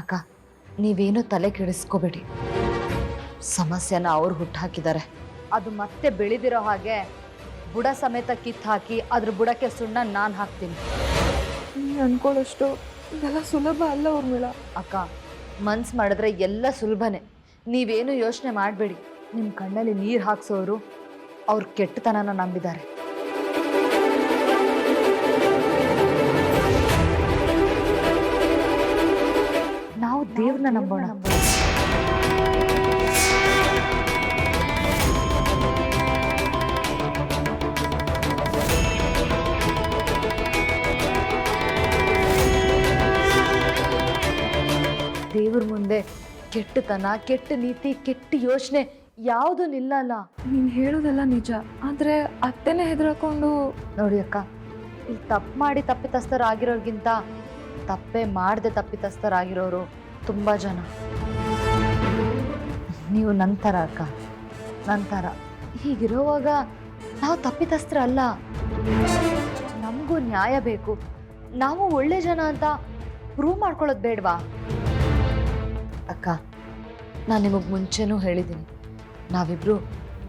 ಅಕ್ಕ ನೀವೇನು ತಲೆ ಕೆಡಿಸ್ಕೋಬೇಡಿ. ಸಮಸ್ಯೆನ ಅವ್ರು ಹುಟ್ಟಾಕಿದ್ದಾರೆ ಅದು ಮತ್ತೆ ಬೆಳೆದಿರೋ ಹಾಗೆ ಬುಡ ಸಮೇತ ಕಿತ್ತು ಹಾಕಿ ಅದ್ರ ಬುಡಕ್ಕೆ ಸುಣ್ಣ ನಾನು ಹಾಕ್ತೀನಿ. ನೀ ಅನ್ಕೊಳ್ಳೋಷ್ಟು ಇದೆಲ್ಲ ಸುಲಭ ಅಲ್ಲ ಊರ್ಮಿಳ. ಅಕ್ಕ ಮನ್ಸು ಮಾಡಿದ್ರೆ ಎಲ್ಲ ಸುಲಭನೇ. ನೀವೇನು ಯೋಚನೆ ಮಾಡಬೇಡಿ. ನಿಮ್ಮ ಕಣ್ಣಲ್ಲಿ ನೀರು ಹಾಕ್ಸೋರು ಅವ್ರ ಕೆಟ್ಟತನನ ನಂಬಿದ್ದಾರೆ. ದೇವ್ರನ್ನ ನಂಬೋಣ. ದೇವ್ರ ಮುಂದೆ ಕೆಟ್ಟತನ ಕೆಟ್ಟ ನೀತಿ ಕೆಟ್ಟ ಯೋಚನೆ ಯಾವುದು ನಿಲ್ಲಲ್ಲ. ನೀನು ಹೇಳೋದೆಲ್ಲ ನಿಜ ಆದರೆ ಅತ್ತೆನೇ ಹೆದರ್ಕೊಂಡು ನೋಡಿ ಅಕ್ಕ ಈ ತಪ್ಪು ಮಾಡಿ ತಪ್ಪಿತಸ್ಥರಾಗಿರೋರ್ಗಿಂತ ತಪ್ಪೇ ಮಾಡದೆ ತಪ್ಪಿತಸ್ಥರಾಗಿರೋರು ತುಂಬ ಜನ. ನೀವು ನಂತರ, ಅಕ್ಕ. ನಂತರ. ಹೀಗಿರುವಾಗ ನಾವು ತಪ್ಪಿತಸ್ತ್ರ ಅಲ್ಲ ನಮಗೂ ನ್ಯಾಯ ಬೇಕು. ನಾವು ಒಳ್ಳೆ ಜನ ಅಂತ ಪ್ರೂವ್ ಮಾಡ್ಕೊಳ್ಳೋದು ಬೇಡವಾ? ಅಕ್ಕ, ನಾನು ನಿಮಗೆ ಮುಂಚೆನೂ ಹೇಳಿದ್ದೀನಿ ನಾವಿಬ್ರು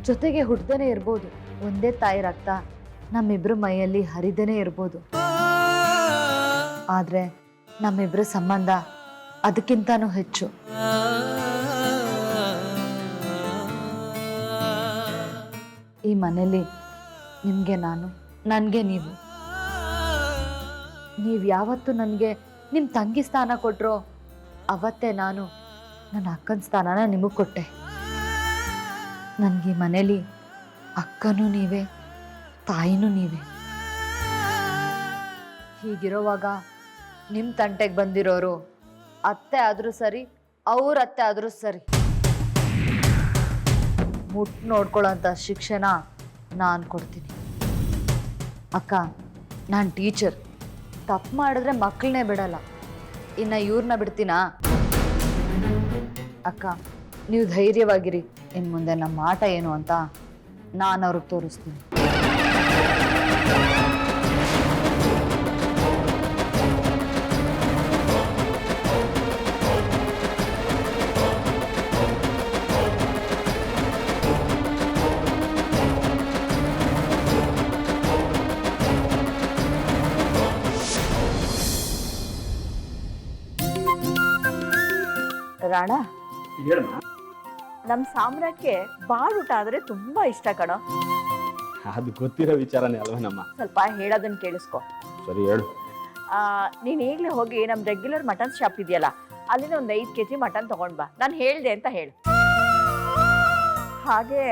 ಜೊತೆಗೆ ಹುಡ್ದೇನೆ ಇರ್ಬೋದು. ಒಂದೇ ತಾಯಿ ರಕ್ತ, ನಮ್ಮಿಬ್ರ ಮೈಯಲ್ಲಿ ಹರಿದೇನೆ ಇರ್ಬೋದು. ಆದರೆ ನಮ್ಮಿಬ್ಬರ ಸಂಬಂಧ ಅದಕ್ಕಿಂತನೂ ಹೆಚ್ಚು. ಈ ಮನೆಯಲ್ಲಿ ನಿಮಗೆ ನಾನು, ನನಗೆ ನೀವು. ನೀವು ಯಾವತ್ತು ನನಗೆ ನಿಮ್ಮ ತಂಗಿ ಸ್ಥಾನ ಕೊಟ್ಟರೋ ಅವತ್ತೇ ನಾನು ನನ್ನ ಅಕ್ಕನ ಸ್ಥಾನನ ನಿಮಗೆ ಕೊಟ್ಟೆ. ನನಗೆ ಮನೇಲಿ ಅಕ್ಕನೂ ನೀವೇ, ತಾಯಿನೂ ನೀವೇ. ಹೀಗಿರೋವಾಗ ನಿಮ್ಮ ತಂಟೆಗೆ ಬಂದಿರೋರು ಅತ್ತೆ ಆದರೂ ಸರಿ, ಅವ್ರ ಅತ್ತೆ ಆದರೂ ಸರಿ. ಮುಟ್ ನೋಡ್ಕೊಳ್ಳೋಂಥ ಶಿಕ್ಷಣ ನಾನು ಕೊಡ್ತೀನಿ. ಅಕ್ಕ, ನಾನು ಟೀಚರ್. ತಪ್ಪು ಮಾಡಿದ್ರೆ ಮಕ್ಕಳನ್ನೇ ಬಿಡಲ್ಲ. ಇನ್ನು ಇವ್ರನ್ನ ಬಿಡ್ತೀನಾ? ಅಕ್ಕ, ನೀವು ಧೈರ್ಯವಾಗಿರಿ. ಇನ್ನು ಮುಂದೆ ನಮ್ಮ ಆಟ ಏನು ಅಂತ ನಾನು ಅವ್ರಿಗೆ ತೋರಿಸ್ತೀನಿ. ರಾಣ ನಮ್ ಸಾಮ್ರಾಜ್ಯಕ್ಕೆ ಬಾಳ್ ಬಾಳೂಟ ಆದ್ರೆ ತುಂಬಾ ಇಷ್ಟ ಕಣೋ. ಅದು ಗೊತ್ತಿರೋ ವಿಚಾರನೇ ಅಲ್ವೇನಮ್ಮ ಸ್ವಲ್ಪ ಹೇಳೋದನ್ನ ಕೇಳಿಸ್ಕೋ. ಸರಿ ಹೇಳು. ಆ, ನೀನ್ ಈಗ್ಲೇ ಹೋಗಿ ನಮ್ ರೆಗ್ಯುಲರ್ ಮಟನ್ ಶಾಪ್ ಇದೆಯಲ್ಲ ಅಲ್ಲಿಂದ ಒಂದ್ ಐದ್ ಕೆಜಿ ಮಟನ್ ತಗೊಂಡ್ ಬಾ. ನಾನು ಹೇಳ್ದೆ ಅಂತ ಹೇಳು. ಹಾಗೆ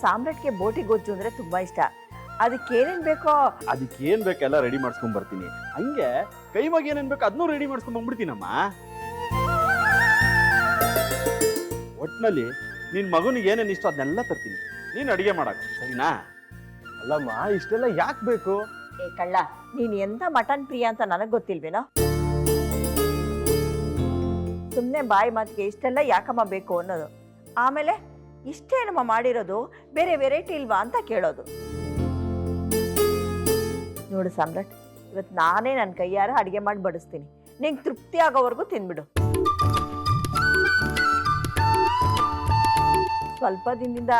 ಸಾಮ್ರಾಟ್ಗೆ ಬೋಟಿ ಗೊಜ್ಜು ಅಂದ್ರೆ ತುಂಬಾ ಇಷ್ಟ. ಅದಕ್ಕೆ ಏನೇನ್ ಬೇಕೋ? ಅದಕ್ಕೆ ಏನ್ ಬೇಕೆಲ್ಲ ರೆಡಿ ಮಾಡ್ಸ್ಕೊಂಡ್ ಬರ್ತೀನಿ. ಹಂಗೆ ಕೈವಾಗ ಏನೇನ್ ಬೇಕು ಅದನ್ನೂ ರೆಡಿ ಮಾಡ್ಸ್ಕೊಂಡ್ ಬಂದ್ಬಿಡ್ತೀನಮ್ಮ. ಒಟ್ನಲ್ಲಿ ನಿನ್ನ ಮಗನಿಗೆ ಏನೇನು ಇಷ್ಟ ಅದನ್ನೆಲ್ಲ ತರ್ತೀನಿ. ನೀನು ಅಡುಗೆ ಮಾಡಕ್ಕೆ ಸರಿನಾ? ಅಲ್ಲಮ್ಮ ಇಷ್ಟೆಲ್ಲ ಯಾಕೆ ಬೇಕು? ಏ ಕಳ್ಳ ನೀನು ಎಂತ ಮಟನ್ ಪ್ರಿಯ ಅಂತ ನನಗ್ ಗೊತ್ತಿಲ್ವೇನೋ? ಸುಮ್ಮನೆ ಬಾಯಿ ಮಾತಿಗೆ ಇಷ್ಟೆಲ್ಲ ಯಾಕಮ್ಮ ಬೇಕು ಅನ್ನೋದು. ಆಮೇಲೆ ಇಷ್ಟೇನಮ್ಮ ಮಾಡಿರೋದು ಬೇರೆ ವೆರೈಟಿ ಇಲ್ವಾ ಅಂತ ಕೇಳೋದು. ನೋಡು ಸಾಮ್ರಾಟ್ ಇವತ್ತು ನಾನೇ ನನ್ನ ಕೈಯಾರ ಅಡುಗೆ ಮಾಡಿ ಬಡಿಸ್ತೀನಿ. ನಿಂಗೆ ತೃಪ್ತಿ ಆಗೋವರೆಗೂ ತಿನ್ಬಿಡು. ಸ್ವಲ್ಪ ದಿನದಿಂದ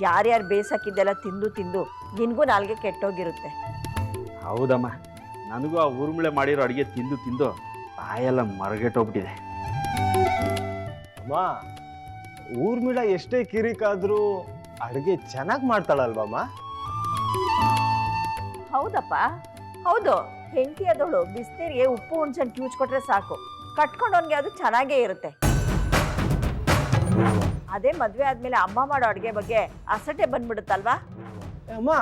ಯಾರ್ಯಾರು ಬೇಸಾಕಿದ್ದೆಲ್ಲ ತಿಂದು ತಿಂದು ನಿನಗೂ ನಾಲ್ಗೆ ಕೆಟ್ಟೋಗಿರುತ್ತೆ. ಹೌದಮ್ಮ. ನನಗೂ ಆ ಊರ್ಮಿಳೆ ಮಾಡಿರೋ ಅಡಿಗೆ ತಿಂದು ತಿಂದು ಬಾಯೆಲ್ಲ ಮರಗೆಟ್ಟೋಗ್ಬಿಟ್ಟಿದೆ. ಅಮ್ಮ ಊರ್ಮಿಳ ಎಷ್ಟೇ ಕಿರಿಕಾದ್ರೂ ಅಡುಗೆ ಚೆನ್ನಾಗಿ ಮಾಡ್ತಾಳಲ್ವಮ್ಮ? ಹೌದಪ್ಪ. ಹೌದು. ಹೆಂಡತಿ ಅದವಳು ಬಿಸಿನೀರಿಗೆ ಉಪ್ಪು ಹುಣ್ಸನ್ ಕ್ಯೂಚ್ ಕೊಟ್ರೆ ಸಾಕು. ಕಟ್ಕೊಂಡವನಿಗೆ ಅದು ಚೆನ್ನಾಗೇ ಇರುತ್ತೆ. ಅದೇ ಮದ್ವೆ ಆದ್ಮೇಲೆ ಅಮ್ಮ ಮಾಡೋ ಅಡುಗೆ ಬಗ್ಗೆ ಅಸಟೆ ಬಂದ್ಬಿಡುತ್ತಲ್ವಾ? ಅಮ್ಮ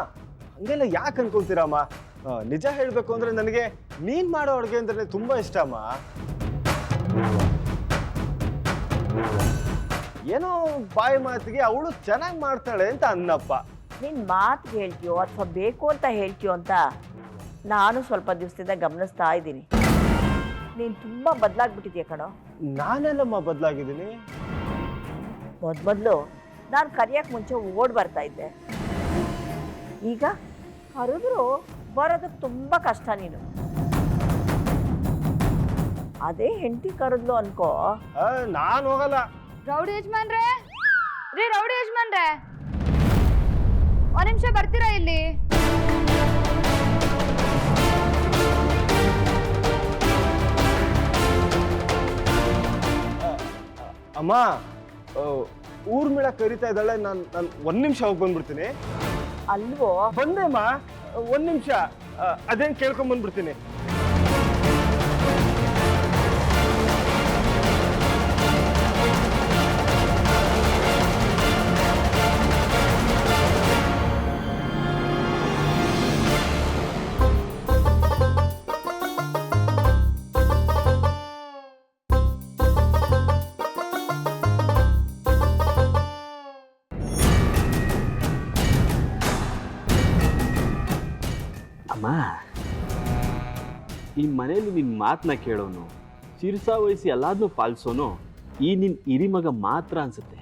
ಹಂಗೆಲ್ಲ ಯಾಕೆ ಅನ್ಕೊಳ್ತೀರಮ್ಮ ಅಮ್ಮ? ನಿಜ ಹೇಳಬೇಕು ಅಂದ್ರೆ ನನಗೆ ನೀನ್ ಮಾಡೋ ಅಡುಗೆ ಅಂದ್ರೆ ತುಂಬಾ ಇಷ್ಟ ಅಮ್ಮ. ಏನೋ ಬಾಯಿ ಮಾತಿಗೆ ಅವಳು ಚೆನ್ನಾಗಿ ಮಾಡ್ತಾಳೆ ಅಂತ ಅನ್ನಪ್ಪ. ನಿನ್ ಮಾತು ಹೇಳ್ತೀಯೋ ಅಥವಾ ಬೇಕು ಅಂತ ಹೇಳ್ತೀಯೋ ಅಂತ ನಾನು ಸ್ವಲ್ಪ ದಿವಸದಿಂದ ಗಮನಿಸ್ತಾ ಇದ್ದೀನಿ. ನೀನು ತುಂಬ ಬದಲಾಗ್ಬಿಟ್ಟಿದ್ಯಾ ಕಣೋ. ನಾನೆಲ್ಲಮ್ಮ ಬದಲಾಗಿದ್ದೀನಿ? ಮೊದ್ಮೊದ್ಲು ನಾನು ಕರಿಯಕ್ಕೆ ಮುಂಚೆ ಓಡ್ ಬರ್ತಾ ಇದ್ದೆ. ಈಗ ಕರೆದ್ರು ಬರೋದಕ್ಕೆ ತುಂಬ ಕಷ್ಟ ನೀನು. ಅದೇ ಹೆಂಡತಿ ಕರೆದ್ಲು ಅನ್ಕೋ. ನಾನು ಹೋಗಲ್ಲ. ರೌಡಿ ಯಜಮಾನ್ರೇ? ರೀ ರೌಡಿ ಯಜಮಾನ್ರೆ? ಒಂದ್ ನಿಮಿಷ ಬರ್ತೀರಾ ಇಲ್ಲಿ? ಅಮ್ಮ ಊರ್ಮಿಳ ಕರಿತಾ ಇದ್ದಾಳೆ ನಾನು ನಾನು ಒಂದ್ ನಿಮಿಷ ಹೋಗಿ ಬಂದ್ಬಿಡ್ತೀನಿ. ಅಲ್ವೋ? ಬಂದೇಮ್ಮ ಒಂದ್ ನಿಮಿಷ. ಅದೇನ್ ಕೇಳ್ಕೊಂಡ್ ಬಂದ್ಬಿಡ್ತೀನಿ. ಅಮ್ಮ. ಈ ಮನೇಲಿ ನಿನ್ನ ಮಾತನ್ನ ಕೇಳೋನು, ಶಿರ್ಸಾ ವಹಿಸಿ ಎಲ್ಲಾದನ್ನೂ ಪಾಲಿಸೋನು, ಈ ನಿನ್ನ ಹಿರಿಮಗ ಮಾತ್ರ ಅನ್ಸುತ್ತೆ.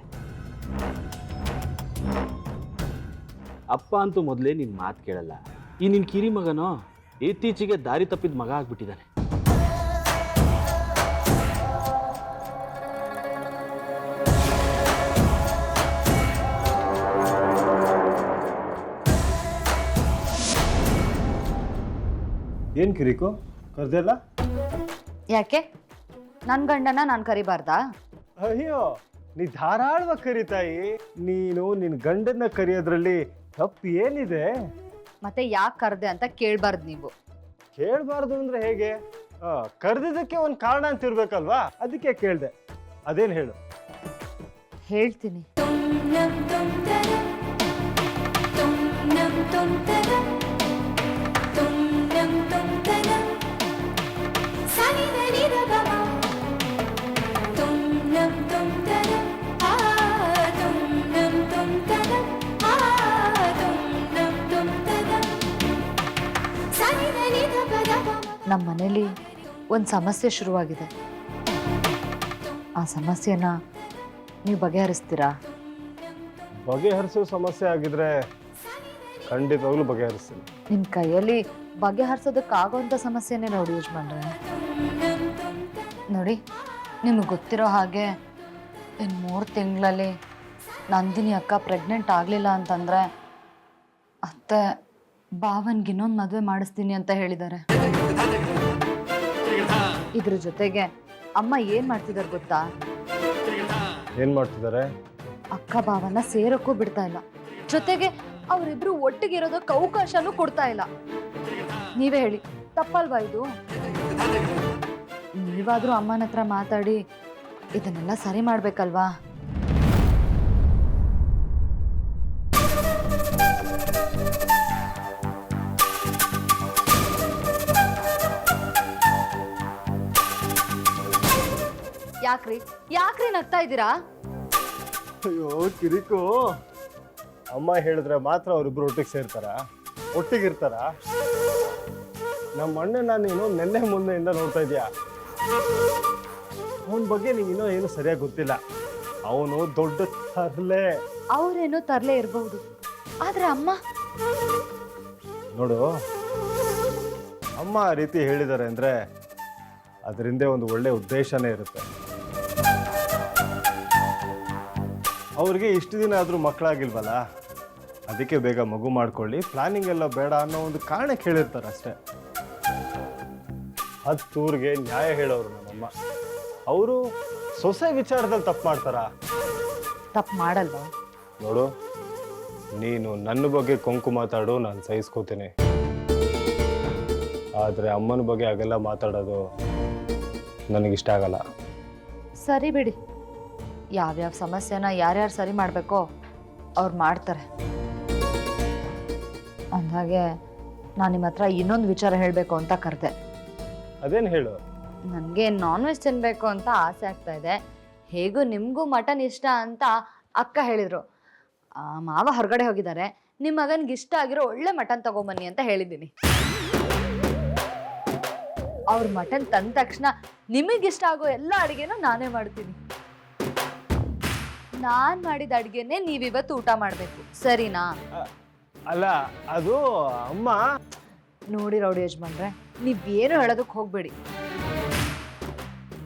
ಅಪ್ಪ ಅಂತೂ ಮೊದಲೇ ನಿನ್ನ ಮಾತು ಕೇಳಲ್ಲ. ಈ ನಿನ್ನ ಕಿರಿಮಗನೋ, ಇತ್ತೀಚೆಗೆ ದಾರಿ ತಪ್ಪಿದ ಮಗ ಆಗ್ಬಿಟ್ಟಿದ್ದಾನೆ ಏನ್ ಕಿರಿಕು? ಕರ್ದೆಲ್ಲ ಯಾಕೆ? ನನ್ನ ಗಂಡನ ನಾನು ಕರಿಬಾರ್ದಾ? ಅಯ್ಯೋ ನೀ ಧಾರಾಳವಾಗಿ ಕರಿತಾಯಿ ನೀನು ನಿನ್ನ ಗಂಡನ್ನ ಕರಿಯೋದ್ರಲ್ಲಿ ತಪ್ಪು ಏನಿದೆ? ಮತ್ತೆ ಯಾಕೆ ಕರೆದೆ ಅಂತ ಕೇಳಬಾರ್ದು ನೀವು. ಕೇಳಬಾರ್ದು ಅಂದ್ರೆ ಹೇಗೆ? ಕರೆದಿದ್ದಕ್ಕೆ ಕರ್ದಿದ್ದಕ್ಕೆ ಒಂದು ಕಾರಣ ಅಂತ ಇರ್ಬೇಕಲ್ವಾ? ಅದಕ್ಕೆ ಕೇಳ್ದೆ. ಅದೇನ್ ಹೇಳು? ಹೇಳ್ತೀನಿ. ನಮ್ಮ ಮನೇಲಿ ಒಂದು ಸಮಸ್ಯೆ ಶುರುವಾಗಿದೆ. ಆ ಸಮಸ್ಯೆನ ನೀವು ಬಗೆಹರಿಸ್ತೀರಾ? ಬಗೆಹರಿಸೋ ಸಮಸ್ಯೆ ಆಗಿದ್ರೆ ಖಂಡಿತವಾಗ್ಲೂ ಬಗೆಹರಿಸ್ತೀನಿ. ನಿಮ್ಮ ಕೈಯಲ್ಲಿ ಬಗೆಹರಿಸೋದಕ್ಕಾಗೋಂಥ ಸಮಸ್ಯೆನೇ ನೋಡಿ ಯೂಸ್ ಮಾಡ್ರೆ ನೋಡಿ ನಿಮಗೆ ಗೊತ್ತಿರೋ ಹಾಗೆ ಇನ್ನು ಮೂರು ತಿಂಗಳಲ್ಲಿ ನಂದಿನಿ ಅಕ್ಕ ಪ್ರೆಗ್ನೆಂಟ್ ಆಗಲಿಲ್ಲ ಅಂತಂದರೆ ಅತ್ತೆ ಭಾವನ್ಗೆ ಇನ್ನೊಂದು ಮದುವೆ ಮಾಡಿಸ್ತೀನಿ ಅಂತ ಹೇಳಿದ್ದಾರೆ. ಇದ್ರ ಜೊತೆಗೆ ಅಮ್ಮ ಏನು ಮಾಡ್ತಿದಾರ ಗೊತ್ತಾ? ಏನ್ ಮಾಡ್ತಿದ್ದಾರೆ ಅಕ್ಕ ಭಾವನ ಸೇರಕ್ಕೂ ಬಿಡ್ತಾ ಇಲ್ಲ. ಜೊತೆಗೆ ಅವರಿಬ್ರು ಒಟ್ಟಿಗೆ ಇರೋದಕ್ಕೆ ಅವಕಾಶನೂ ಕೊಡ್ತಾ ಇಲ್ಲ. ನೀವೇ ಹೇಳಿ ತಪ್ಪಲ್ವಾ ಇದು? ನೀವಾದ್ರೂ ಅಮ್ಮನ ಹತ್ರ ಮಾತಾಡಿ ಇದನ್ನೆಲ್ಲ ಸರಿ ಮಾಡ್ಬೇಕಲ್ವಾ? ಯಾಕ್ರಿ? ಯಾಕ್ರಿ ನಗ್ತಾ ಇದ್ದೀರಾ? ಅಯ್ಯೋ ಕಿರಿಕು. ಅಮ್ಮ ಹೇಳಿದ್ರೆ ಮಾತ್ರ ಅವರಿಬ್ರು ಒಟ್ಟಿಗೆ ಸೇರ್ತಾರ. ಒಟ್ಟಿಗಿರ್ತಾರ. ನಮ್ಮ ಅಣ್ಣನ ನೀನು ನೆನ್ನೆ ಮೊನ್ನೆಯಿಂದ ನೋಡ್ತಾ ಇದೀಯ? ಅವನ ಬಗ್ಗೆ ಇನ್ನೂ ಏನು ಸರಿಯಾಗಿ ಗೊತ್ತಿಲ್ಲ. ಅವನು ದೊಡ್ಡ ತರಲೆ. ಅವರೇನು ತರಲೇ ಇರಬಹುದು ಆದ್ರೆ ಅಮ್ಮ? ನೋಡು ಅಮ್ಮ ಆ ರೀತಿ ಹೇಳಿದ್ದಾರೆ ಅಂದ್ರೆ ಅದರಿಂದ ಒಂದು ಒಳ್ಳೆ ಉದ್ದೇಶನೇ ಇರುತ್ತೆ. ಅವ್ರಿಗೆ ಇಷ್ಟು ದಿನ ಆದರೂ ಮಕ್ಕಳಾಗಿಲ್ವಲ್ಲ? ಅದಕ್ಕೆ ಬೇಗ ಮಗು ಮಾಡ್ಕೊಳ್ಳಿ. ಪ್ಲಾನಿಂಗ್ ಎಲ್ಲ ಬೇಡ ಅನ್ನೋ ಒಂದು ಕಾರಣಕ್ಕೆ ಕೇಳಿರ್ತಾರೆ ಅಷ್ಟೇ. ಹತ್ತೂರಿಗೆ ನ್ಯಾಯ ಹೇಳೋರು ನಮ್ಮಮ್ಮ. ಅವರು ಸೊಸೆ ವಿಚಾರದಲ್ಲಿ ತಪ್ಪು ಮಾಡ್ತಾರಾ? ತಪ್ಪು ಮಾಡಲ್ವಾ? ನೋಡು ನೀನು ನನ್ನ ಬಗ್ಗೆ ಕೊಂಕು ಮಾತಾಡು ನಾನು ಸಹಿಸ್ಕೋತೀನಿ. ಆದರೆ ಅಮ್ಮನ ಬಗ್ಗೆ ಹಾಗೆಲ್ಲ ಮಾತಾಡೋದು ನನಗಿಷ್ಟ ಆಗಲ್ಲ. ಸರಿ ಬಿಡಿ. ಯಾವ್ಯಾವ ಸಮಸ್ಯೆನ ಯಾರ್ಯಾರು ಸರಿ ಮಾಡಬೇಕೋ ಅವ್ರು ಮಾಡ್ತಾರೆ. ಅಂದಾಗೆ ನಾನು ನಿಮ್ಮ ಹತ್ರ ಇನ್ನೊಂದು ವಿಚಾರ ಹೇಳಬೇಕು ಅಂತ ಕರೆದೆ. ಅದೇನು ಹೇಳು? ನನಗೆ ನಾನ್ ವೆಜ್ ತಿನ್ನಬೇಕು ಅಂತ ಆಸೆ ಆಗ್ತಾ ಇದೆ. ಹೇಗೂ ನಿಮಗೂ ಮಟನ್ ಇಷ್ಟ ಅಂತ ಅಕ್ಕ ಹೇಳಿದರು. ಮಾವ ಹೊರಗಡೆ ಹೋಗಿದ್ದಾರೆ. ನಿಮ್ಮ ಮಗನಿಗೆ ಇಷ್ಟ ಆಗಿರೋ ಒಳ್ಳೆ ಮಟನ್ ತಗೊಂಬನ್ನಿ ಅಂತ ಹೇಳಿದ್ದೀನಿ. ಅವ್ರ ಮಟನ್ ತಂದ ತಕ್ಷಣ ನಿಮಗಿಷ್ಟ ಆಗೋ ಎಲ್ಲ ಅಡುಗೆನೂ ನಾನೇ ಮಾಡ್ತೀನಿ. ನಾನು ಮಾಡಿದ ಅಡುಗೆನೇ ನೀವಿವತ್ತು ಊಟ ಮಾಡಬೇಕು. ಸರಿನಾ? ಅಲ್ಲ ಅದು ಅಮ್ಮ. ನೋಡಿ ರೌಡಿ ಯಜಮಾನ್ರೆ ನೀವೇನು ಹೇಳೋದಕ್ಕೆ ಹೋಗಬೇಡಿ.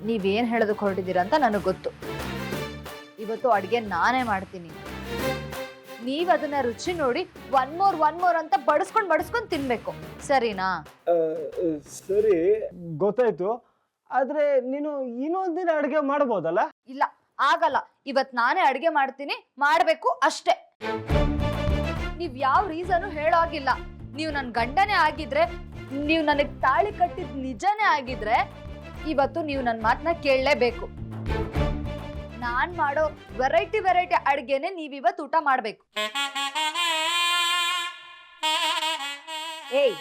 ನೀವೇನು ಹೇಳೋದಕ್ಕೆ ಹೊರಟಿದ್ದೀರ ಅಂತ ನನಗೆ ಗೊತ್ತು. ಇವತ್ತು ಅಡುಗೆ ನಾನೇ ಮಾಡ್ತೀನಿ. ನೀವು ಅದನ್ನ ರುಚಿ ನೋಡಿ ಒನ್ ಮೋರ್ ಒನ್ ಮೋರ್ ಅಂತ ಬಡಿಸ್ಕೊಂಡು ಬಡಿಸ್ಕೊಂಡು ತಿನ್ಬೇಕು. ಸರಿನಾ? ಸರಿ. ಗೊತ್ತಾಯ್ತು. ಆದ್ರೆ ನೀನು ಇನ್ನೊಂದಿನ ಅಡುಗೆ ಮಾಡ್ಬೋದಲ್ಲ? ಇಲ್ಲ ಆಗಲ್ಲ. ಇವತ್ ನಾನೇ ಅಡಿಗೆ ಮಾಡ್ತೀನಿ, ಮಾಡ್ಬೇಕು ಅಷ್ಟೇ. ನೀವ್ ಯಾವ ರೀಸನು ಹೇಳೋಗಿಲ್ಲ. ನೀವು ನನ್ ಗಂಡನೇ ಆಗಿದ್ರೆ, ನೀವು ನನಗ್ ತಾಳಿ ಕಟ್ಟಿದ್ ನಿಜನೇ ಆಗಿದ್ರೆ, ಇವತ್ತು ನೀವು ನನ್ನ ಮಾತನ್ನ ಕೇಳಲೇಬೇಕು. ನಾನ್ ಮಾಡೋ ವೆರೈಟಿ ವೆರೈಟಿ ಅಡ್ಗೆನೆ ನೀವಿವತ್ತು ಊಟ ಮಾಡ್ಬೇಕು. ಏಯ್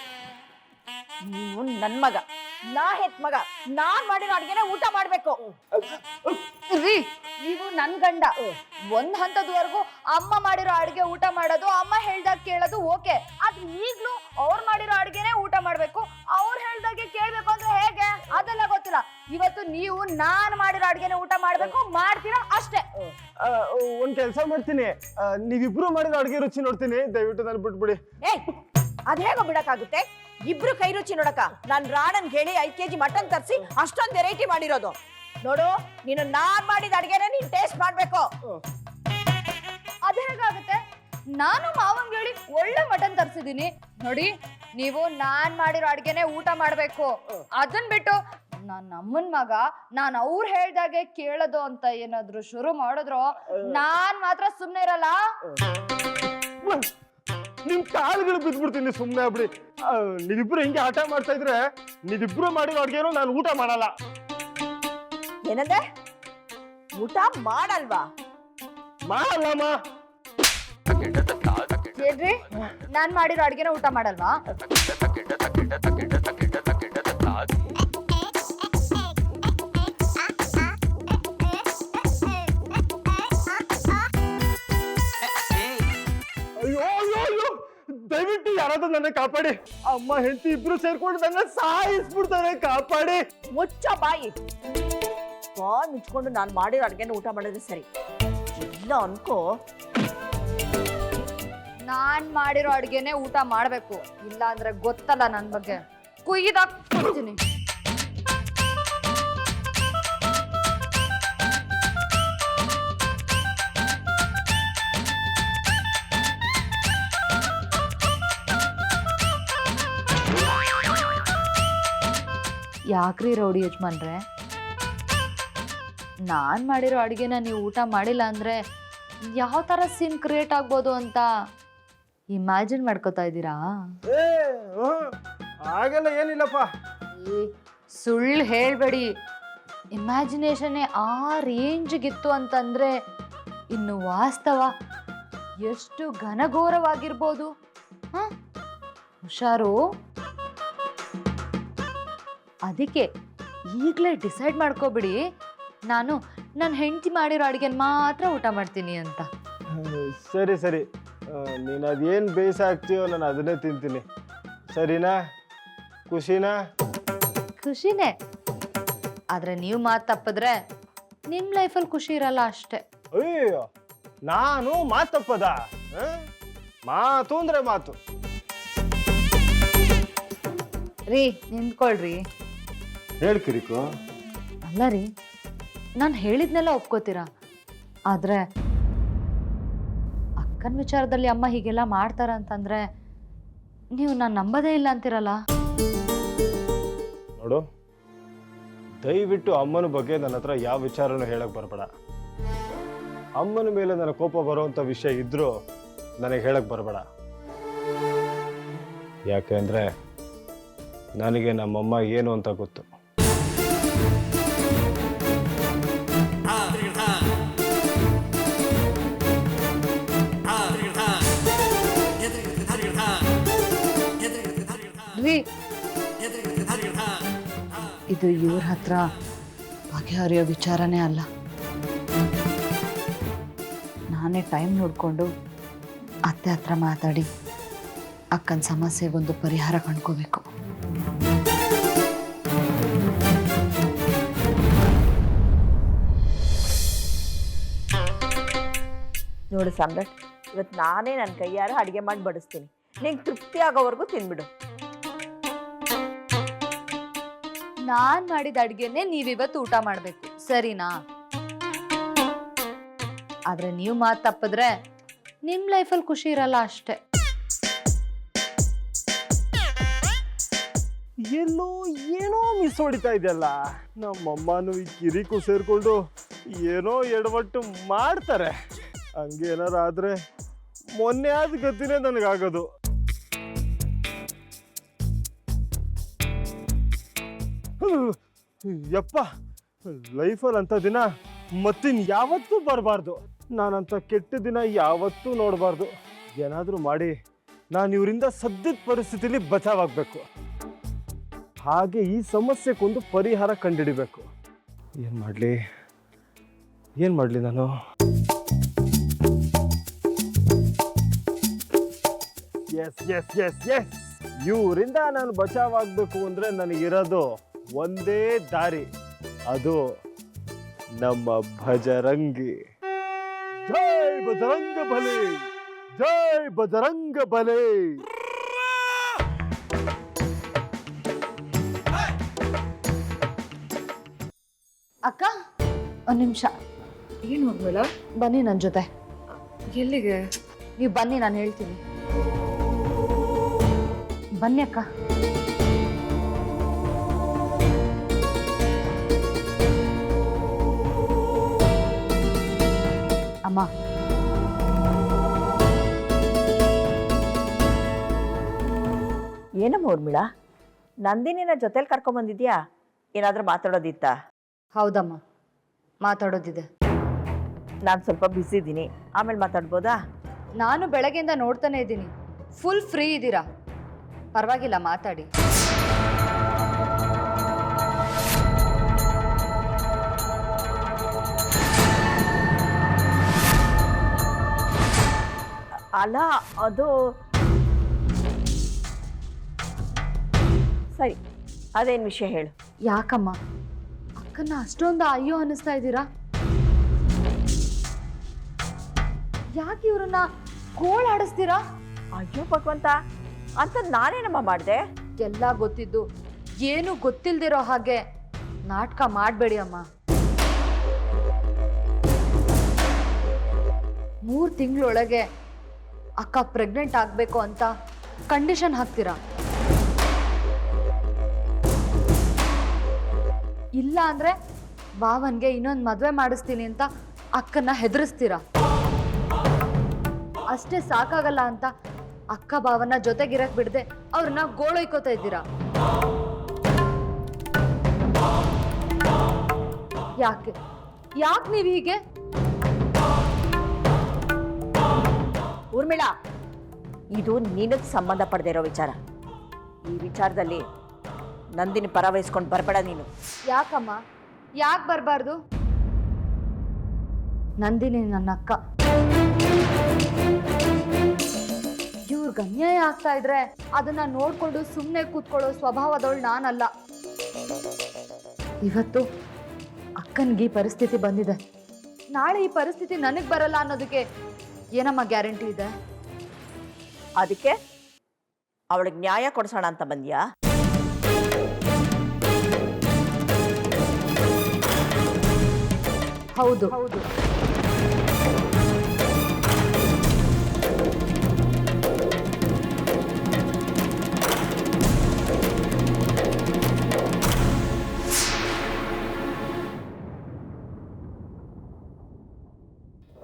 ನೀನು ನನ್ ಮಗ. ನಾ ಹೆತ್ ಮಗ ನಾನ್ ಮಾಡಿರೋ ಅಡ್ಗೆನ ಊಟ ಮಾಡ್ಬೇಕು. ರೀ ನೀವು ನನ್ ಗಂಡ. ಒಂದ್ ಹಂತದವರೆಗೂ ಅಮ್ಮ ಮಾಡಿರೋ ಅಡ್ಗೆ ಊಟ ಮಾಡೋದು ಅಮ್ಮ ಹೇಳ್ದಾಗ ಕೇಳೋದು ಓಕೆ. ಆದ್ರೆ ಈಗ್ಲೂ ಅವ್ರು ಮಾಡಿರೋ ಅಡ್ಗೆನೆ ಊಟ ಮಾಡ್ಬೇಕು. ಅವ್ರು ಹೇಳ್ದಾಗೆ ಕೇಳ್ಬೇಕು ಅಂದ್ರೆ ಹೇಗೆ? ಅದೆಲ್ಲ ಗೊತ್ತಿಲ್ಲ. ಇವತ್ತು ನೀವು ನಾನ್ ಮಾಡಿರೋ ಅಡ್ಗೆನೆ ಊಟ ಮಾಡ್ಬೇಕು ಮಾಡ್ತೀರಾ ಅಷ್ಟೇ. ಆ, ಒಂದ್ ಕೆಲಸ ಮಾಡ್ತೀನಿ. ಆ, ನೀವಿಬ್ರು ಮಾಡಿದ ಅಡ್ಗೆ ರುಚಿ ನೋಡ್ತೀನಿ. ದಯವಿಟ್ಟು ನಾನು ಬಿಟ್ಬಿಡಿ. ಏಯ್ ಅದ್ ಹೇಗೋ ಬಿಡಕ್ಕಾಗುತ್ತೆ? ಇಬ್ರು ಕೈ ರುಚಿ ನೋಡಕ ನಾನ್ ರಾಣನ್ ಹೇಳಿ ಐದ್ ಕೆಜಿ ಮಟನ್ ತರ್ಸಿ ಅಷ್ಟೊಂದ್ ವೆರೈಟಿ ಮಾಡಿರೋದು. ನೋಡು, ನೀನು ನಾನ್ ಮಾಡಿದ ಅಡ್ಗೆನ ನೀನ್ ಟೇಸ್ಟ್ ಮಾಡ್ಬೇಕು. ಅದ್ ಹೇಗಾಗುತ್ತೆ? ನಾನು ಮಾವಂಗ್ ಹೇಳಿ ಒಳ್ಳೆ ಮಟನ್ ತರ್ಸಿದೀನಿ. ನೋಡಿ, ನೀವು ನಾನ್ ಮಾಡಿರೋ ಅಡ್ಗೆನೆ ಊಟ ಮಾಡ್ಬೇಕು. ಅದನ್ ಬಿಟ್ಟು ನಾನ್ ನಮ್ಮನ್ ಮಗ, ನಾನ್ ಅವ್ರು ಹೇಳ್ದಾಗೆ ಕೇಳೋದು ಅಂತ ಏನಾದ್ರು ಶುರು ಮಾಡಿದ್ರು, ನಾನ್ ಮಾತ್ರ ಸುಮ್ನೆ ಇರಲ್ಲ? ನಿಮ್ ಕಾಲ್ಗಳು ಬಿದ್ದ್ಬಿಡ್ತೀನಿ ಸುಮ್ಮನೆ ಬಿಡಿ. ಆ, ನೀವಿಬ್ರು ಹಿಂಗೆ ಆಟ ಮಾಡ್ತಾ ಇದ್ರೆ? ನೀವಿಬ್ರು ಮಾಡಿರೋ ಅಡ್ಗೆನೂ ನಾನು ಊಟ ಮಾಡಲ್ಲ. ಏನಂದೆ? ಊಟ ಮಾಡಲ್ವಾ? ಮಾಡಲ್ಲಮ್ಮ ಏನ್ರಿ? ನಾನ್ ಮಾಡಿರೋ ಅಡ್ಗೆನ ಊಟ ಮಾಡಲ್ವಾ? ಯಾರಾದ್ರೂ ನನ್ನ ಕಾಪಾಡಿ. ಅಮ್ಮ, ಹೆಂಡತಿ ಇಬ್ರು ಸೇರ್ಕೊಂಡು ನನ್ನ ಸಾಯಿಸ್ಬಿಡ್ತಾರೆ, ಕಾಪಾಡಿ. ಮುಚ್ಚ ಬಾಯಿ. ಬಾಯ್ ಮುಚ್ಕೊಂಡು ನಾನು ಮಾಡಿರೋ ಅಡ್ಗೆನ ಊಟ ಮಾಡಿದ್ರೆ ಸರಿ. ಇಲ್ಲ ಅನ್ಕೋ. ನಾನ್ ಮಾಡಿರೋ ಅಡ್ಗೆನೆ ಊಟ ಮಾಡ್ಬೇಕು. ಇಲ್ಲ ಅಂದ್ರೆ ಗೊತ್ತಲ್ಲ ನನ್ ಬಗ್ಗೆ. ಕುಯ್ದಾಕ್ತೀನಿ ಯಾಕ್ರಿ ರೌಡಿ ಯಜಮಾನ್ರೆ? ನಾನು ಮಾಡಿರೋ ಅಡುಗೆನ ನೀವು ಊಟ ಮಾಡಿಲ್ಲ ಅಂದ್ರೆ ಯಾವ ಥರ ಸೀನ್ ಕ್ರಿಯೇಟ್ ಆಗ್ಬೋದು ಅಂತ ಇಮ್ಯಾಜಿನ್ ಮಾಡ್ಕೋತಾ ಇದ್ದೀರಾ? ಏ ಹ್ಮ್, ಹಾಗೆಲ್ಲ ಏನಿಲ್ಲಪ್ಪ. ಸುಳ್ಳು ಹೇಳಬೇಡಿ. ಇಮ್ಯಾಜಿನೇಷನ್ನೇ ಆ ರೇಂಜ್ಗಿತ್ತು ಅಂತಂದ್ರೆ ಇನ್ನು ವಾಸ್ತವ ಎಷ್ಟು ಘನಘೋರವಾಗಿರ್ಬೋದು. ಹ? ಹುಷಾರು? ಅದಕ್ಕೆ ಈಗಲೇ ಡಿಸೈಡ್ ಮಾಡ್ಕೋಬಿಡಿ. ನಾನು ನನ್ನ ಹೆಂಡತಿ ಮಾಡಿರೋ ಅಡುಗೆನ ಮಾತ್ರ ಊಟ ಮಾಡ್ತೀನಿ ಅಂತ. ಸರಿ ಸರಿ. ನೀನು ಅದೇನು ಬೇಯಿಸ ಹಾಕ್ತೀಯೋ ನಾನು ಅದನ್ನೇ ತಿಂತೀನಿ. ಸರಿನಾ? ಖುಷಿನಾ? ಖುಷಿನೇ. ಆದರೆ ನೀವು ಮಾತು ತಪ್ಪಿದ್ರೆ ನಿಮ್ಮ ಲೈಫಲ್ಲಿ ಖುಷಿ ಇರಲ್ಲ ಅಷ್ಟೇ. ಅಯ್ಯೋ ನಾನು ಮಾತು ತಪ್ಪದ? ಮಾತು ಅಂದರೆ ಮಾತು. ರೀ ನಿಂತ್ಕೊಳ್ರಿ. ಹೇಳ್ ಕಿರಿಕು. ಅಲ್ಲ ರೀ ನಾನು ಹೇಳಿದ್ನೆಲ್ಲ ಒಪ್ಕೋತೀರಾ? ಆದರೆ ಅಕ್ಕನ ವಿಚಾರದಲ್ಲಿ ಅಮ್ಮ ಹೀಗೆಲ್ಲ ಮಾಡ್ತಾರ ಅಂತಂದ್ರೆ ನೀವು ನಾನು ನಂಬದೇ ಇಲ್ಲ ಅಂತೀರಲ್ಲ? ನೋಡು ದಯವಿಟ್ಟು ಅಮ್ಮನ ಬಗ್ಗೆ ನನ್ನ ಹತ್ರ ಯಾವ ವಿಚಾರನೂ ಹೇಳಕ್ ಬರಬೇಡ. ಅಮ್ಮನ ಮೇಲೆ ನನ್ನ ಕೋಪ ಬರುವಂಥ ವಿಷಯ ಇದ್ರೂ ನನಗೆ ಹೇಳಕ್ ಬರಬೇಡ. ಯಾಕೆಂದ್ರೆ ನನಗೆ ನಮ್ಮಮ್ಮ ಏನು ಅಂತ ಗೊತ್ತು. ಇದು ಇವ್ರ ಹತ್ರ ಬಗೆಹರಿಯೋ ವಿಚಾರನೇ ಅಲ್ಲ. ನಾನೇ ಟೈಮ್ ನೋಡಿಕೊಂಡು ಅತ್ತೆ ಹತ್ರ ಮಾತಾಡಿ ಅಕ್ಕನ ಸಮಸ್ಯೆಗೊಂದು ಪರಿಹಾರ ಕಂಡ್ಕೋಬೇಕು. ನೋಡು ಸಾಮ್ರಾಟ್ ಇವತ್ತು ನಾನೇ ನನ್ನ ಕೈಯಾರ ಅಡುಗೆ ಮಾಡಿ ಬಡಿಸ್ತೀನಿ. ನಿಂಗೆ ತೃಪ್ತಿ ಆಗೋವರೆಗೂ ತಿನ್ಬಿಡು. ನಾನ್ ಮಾಡಿದ ಅಡ್ಗೆನೆ ನೀವಿವತ್ತು ಊಟ ಮಾಡ್ಬೇಕು. ಸರಿನಾ? ಆದ್ರೆ ನೀವು ಮಾತು ತಪ್ಪಿದ್ರೆ ನಿಮ್ ಲೈಫಲ್ಲಿ ಖುಷಿ ಇರಲ್ಲ ಅಷ್ಟೇ. ಎಲ್ಲೋ ಏನೋ ಮಿಸ್ ಹೊಡಿತಾ ಇದೆಯಲ್ಲ? ನಮ್ಮಮ್ಮನೂ ಈ ಕಿರಿಕು ಸೇರ್ಕೊಂಡು ಏನೋ ಎಡವಟ್ಟು ಮಾಡ್ತಾರೆ. ಹಂಗೇನಾರ ಆದ್ರೆ ಮೊನ್ನೆ ಆದ ಗತಿನೇ ನನಗಾಗೋದು. ಯಪ್ಪ ಲೈಫಲ್ಲಿ ಅಂತ ದಿನ ಮತ್ತಿನ್ ಯಾವತ್ತೂ ಬರಬಾರ್ದು. ನಾನಂತ ಕೆಟ್ಟ ದಿನ ಯಾವತ್ತೂ ನೋಡಬಾರ್ದು. ಏನಾದರೂ ಮಾಡಿ, ನಾನು ಇವರಿಂದ ಸದ್ಯದ ಪರಿಸ್ಥಿತಿಲಿ ಬಚಾವಾಗಬೇಕು. ಹಾಗೆ ಈ ಸಮಸ್ಯೆಗೊಂದು ಪರಿಹಾರ ಕಂಡುಹಿಡಿಬೇಕು ಏನು ಮಾಡಲಿ? ಏನು ಮಾಡಲಿ ನಾನು? ಎಸ್ ಎಸ್ ಎಸ್ ಎಸ್ ಇವರಿಂದ ನಾನು ಬಚಾವಾಗಬೇಕು ಅಂದರೆ ನನಗಿರೋದು ಒಂದೇ ದಾರಿ. ಅದು ನಮ್ಮ ಭಜರಂಗಿ. ಜೈ ಭಜರಂಗ ಬಲೆ. ಜೈ ಭಜರಂಗ ಬಲೆ. ಅಕ್ಕ ಒಂದ್ ನಿಮಿಷ. ಏನು ಮಗಳ? ಬನ್ನಿ ನನ್ನ ಜೊತೆ. ಎಲ್ಲಿಗೆ? ನೀವು ಬನ್ನಿ ನಾನು ಹೇಳ್ತೀನಿ. ಬನ್ನಿ ಅಕ್ಕ. ಅಮ್ಮ. ಏನಮ್ಮ ಊರ್ಮಿಳ? ನಂದಿನಿನ ಜೊತೆಲಿ ಕರ್ಕೊಂಬಂದಿದ್ಯಾ ಏನಾದರೂ ಮಾತಾಡೋದಿತ್ತಾ? ಹೌದಮ್ಮ. ಮಾತಾಡೋದಿದೆ. ನಾನು ಸ್ವಲ್ಪ ಬ್ಯುಸಿ ಇದ್ದೀನಿ ಆಮೇಲೆ ಮಾತಾಡ್ಬೋದಾ? ನಾನು ಬೆಳಗ್ಗೆಯಿಂದ ನೋಡ್ತಾನೆ ಇದ್ದೀನಿ ಫುಲ್ ಫ್ರೀ ಇದ್ದೀರಾ ಪರವಾಗಿಲ್ಲ ಮಾತಾಡಿ. ಅಲ್ಲ ಅದು. ಸರಿ ಅದೇನು ವಿಷಯ ಹೇಳು. ಯಾಕಮ್ಮ? ಅಕ್ಕನ ಅಷ್ಟೊಂದು ಅಯ್ಯೋ ಅನ್ನಿಸ್ತಾ ಇದ್ದೀರಾ? ಯಾಕೆ ಇವ್ರನ್ನ ಕೋಳಾಡಿಸ್ತೀರಾ ಅಯ್ಯೋ ಭಗವಂತ ಅಂತ ನಾನೇನಮ್ಮ ಮಾಡಿದೆ? ಎಲ್ಲ ಗೊತ್ತಿದ್ದು ಏನು ಗೊತ್ತಿಲ್ದಿರೋ ಹಾಗೆ ನಾಟಕ ಮಾಡಬೇಡಿ ಅಮ್ಮ. ಮೂರು ತಿಂಗಳೊಳಗೆ ಅಕ್ಕ ಪ್ರೆಗ್ನೆಂಟ್ ಆಗಬೇಕು ಅಂತ ಕಂಡೀಷನ್ ಹಾಕ್ತೀರಾ? ಇಲ್ಲ ಅಂದ್ರೆ ಭಾವನ್ಗೆ ಇನ್ನೊಂದು ಮದುವೆ ಮಾಡಿಸ್ತೀನಿ ಅಂತ ಅಕ್ಕನ್ನ ಹೆದರಿಸ್ತೀರಾ? ಅಷ್ಟೇ ಸಾಕಾಗಲ್ಲ ಅಂತ ಅಕ್ಕ ಭಾವನ ಜೊತೆಗಿರಕ್ ಬಿಡದೆ ಅವ್ರನ್ನ ಗೋಳೊಯ್ಕೋತಾ ಇದ್ದೀರಾ? ಯಾಕೆ? ಯಾಕೆ ನೀವು ಹೀಗೆ? ಊರ್ಮಿಳಾ ಇದು ನಿನಗೆ ಸಂಬಂಧ ಪಡೆದೇ ಇರೋ ವಿಚಾರ. ಈ ವಿಚಾರದಲ್ಲಿ ನಂದಿನಿ ಪರ ವಹಿಸ್ಕೊಂಡು ಬರಬೇಡ ನೀನು. ಯಾಕಮ್ಮ? ಯಾಕೆ ಬರಬಾರ್ದು? ನಂದಿನಿ ನನ್ನ ಅಕ್ಕ. ಇವ್ರಿಗೆ ಅನ್ಯಾಯ ಆಗ್ತಾ ಇದ್ರೆ ಅದನ್ನ ನೋಡ್ಕೊಂಡು ಸುಮ್ಮನೆ ಕೂತ್ಕೊಳ್ಳೋ ಸ್ವಭಾವದವಳು ನಾನಲ್ಲ. ಇವತ್ತು ಅಕ್ಕನಿಗೆ ಈ ಪರಿಸ್ಥಿತಿ ಬಂದಿದೆ. ನಾಳೆ ಈ ಪರಿಸ್ಥಿತಿ ನನಗೆ ಬರಲ್ಲ ಅನ್ನೋದಕ್ಕೆ ಏನಮ್ಮ ಗ್ಯಾರಂಟಿ ಇದೆ. ಅದಕ್ಕೆ ಅವಳಿಗೆ ನ್ಯಾಯ ಕೊಡಿಸೋಣ ಅಂತ ಬಂದ್ಯಾ? ಹೌದು. ಹೌದು.